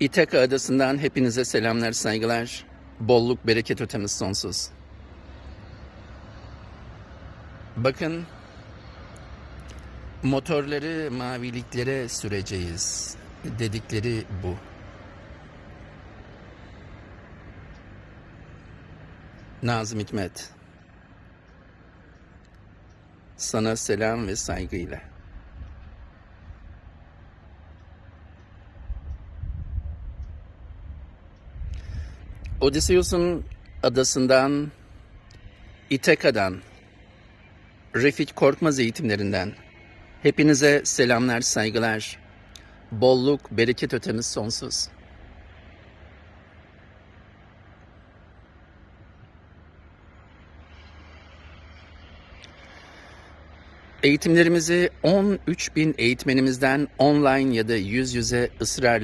İtaka Adası'ndan hepinize selamlar, saygılar. Bolluk, bereket ötemiz sonsuz. Bakın, motorları maviliklere süreceğiz dedikleri bu. Nazım Hikmet. Sana selam ve saygıyla. Odysseus'un adasından, İtaka'dan, Refik Korkmaz eğitimlerinden hepinize selamlar, saygılar. Bolluk, bereket ötemiz sonsuz. Eğitimlerimizi 13 bin eğitmenimizden online ya da yüz yüze ısrarla